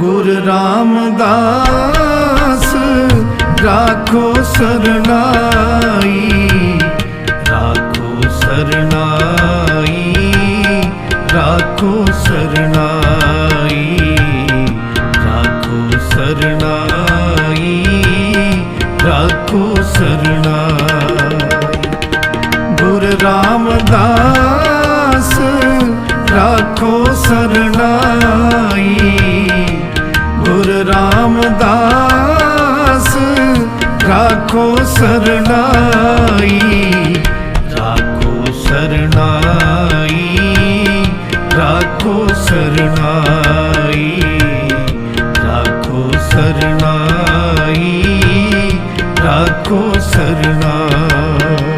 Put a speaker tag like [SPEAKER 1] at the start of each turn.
[SPEAKER 1] Gur Ramdas, ਰਾਖੋ ਸਰਨਾਈ ਰਾਖੋ ਸਰਨਾਈ ਰਾਖੋ ਸਰਨਾਈ ਰਾਖੋ ਸਰਨਾਈ ਰਾਖੋ ਸਰਨਾਈ। Gur Ramdas, ਰਾਖੋ ਸਰਨਾਈ Ramdas ਰਾਖੋ ਸਰਨਾਈ ਰਾਖੋ ਸਰਨਾਈ ਰਾਖੋ ਸਰਨਾਈ ਰਾਖੋ ਸਰਨਾਈ ਰਾਖੋ ਸਰਨਾਈ